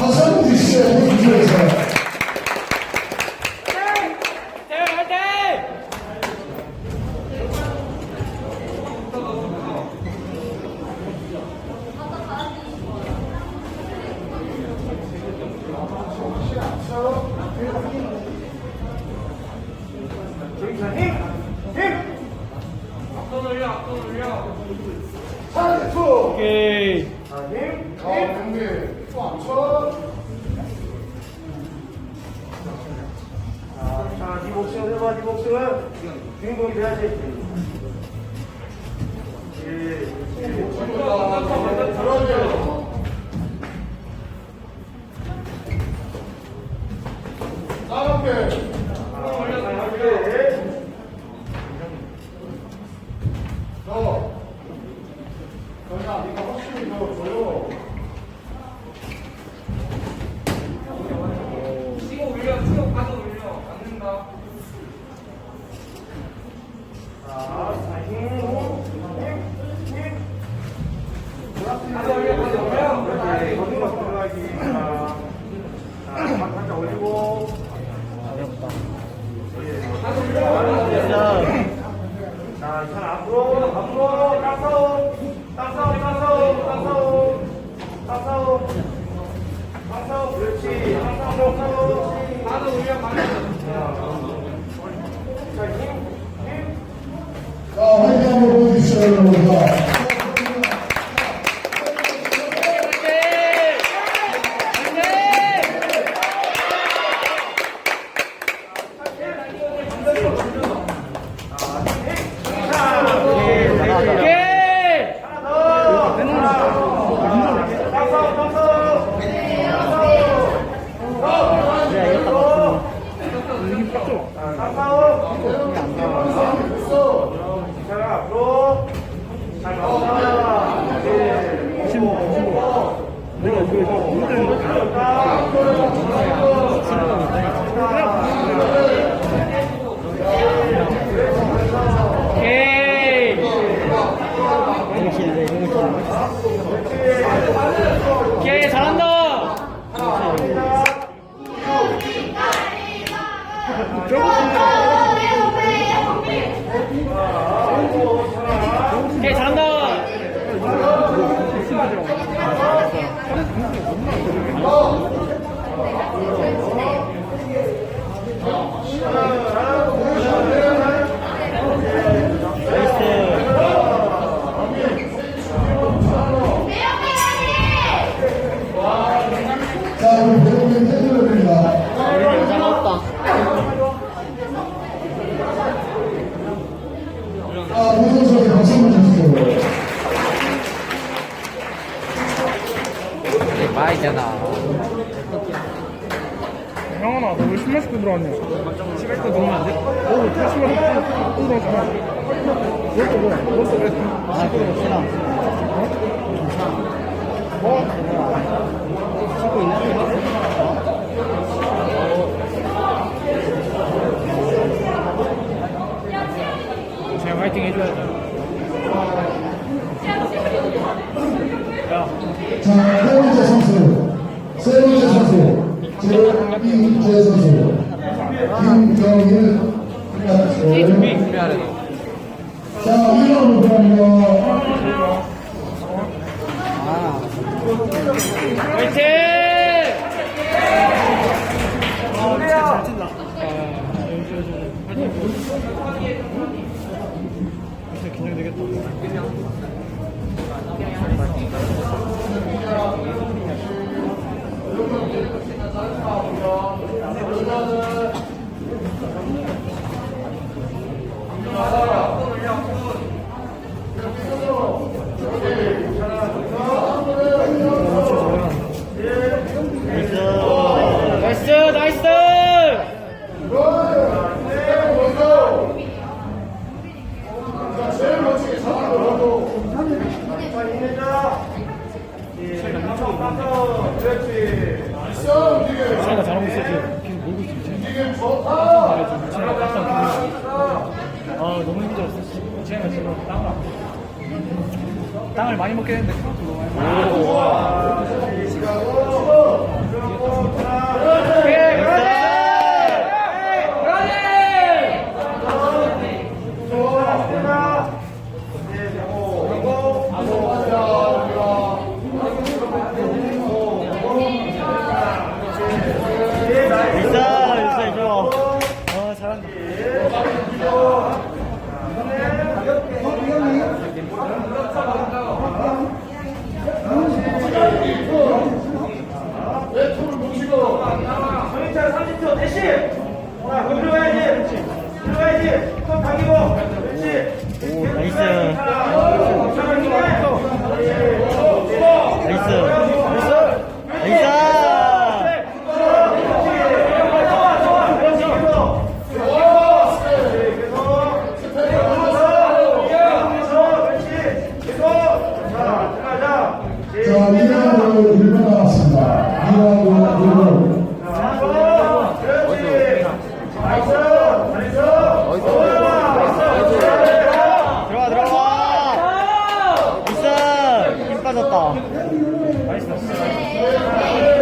하성지 씨의 호주에서 오케이. 자, 네네 주인공이 돼야지. 예, 자, 자, 힘, 힘, 힘. 가서 올려, 가서 올려. 그렇지, 거기만 들어가기. 자, 자, 발 살짝 올리고. 자, 천 앞으로, 앞으로, 따서, 따서, 따서, 따서, 따서, 따서, 그렇지, 따서, 따서, 가서 올려, 가서. 자, 힘, 힘. 자, 화이팅 한번 보여주시죠, 여러분. 자, 오케이. 잘한다. 들어왔냐? 신발 신고 들어오면 안 돼? 오, 다 신발 신고 또 들어왔잖아. 그것도 뭐야? 그것도 그래. 아, 그거 신어. 어? 신고 있나? 제가 화이팅 해줘야죠. 야, 자, 세 번째 선수. 세 번째 선수. 제2재 선수. 김정일. 자, 2라운드 들어갑니다. 화이팅! 나이스, 나이스! 차이가 잘하고 있어, 지금. 계속 몰고 있어, 지금. 막상 기분이. 아, 너무 힘들었어. 차이가 지금 땅을 안 땅을 많이 먹긴 했는데, 그것도 너무 많이 먹어. 오 나이스. 나이스. 자, 미나로 들고 나왔습니다. 미나로 들고 빠졌다. 나이스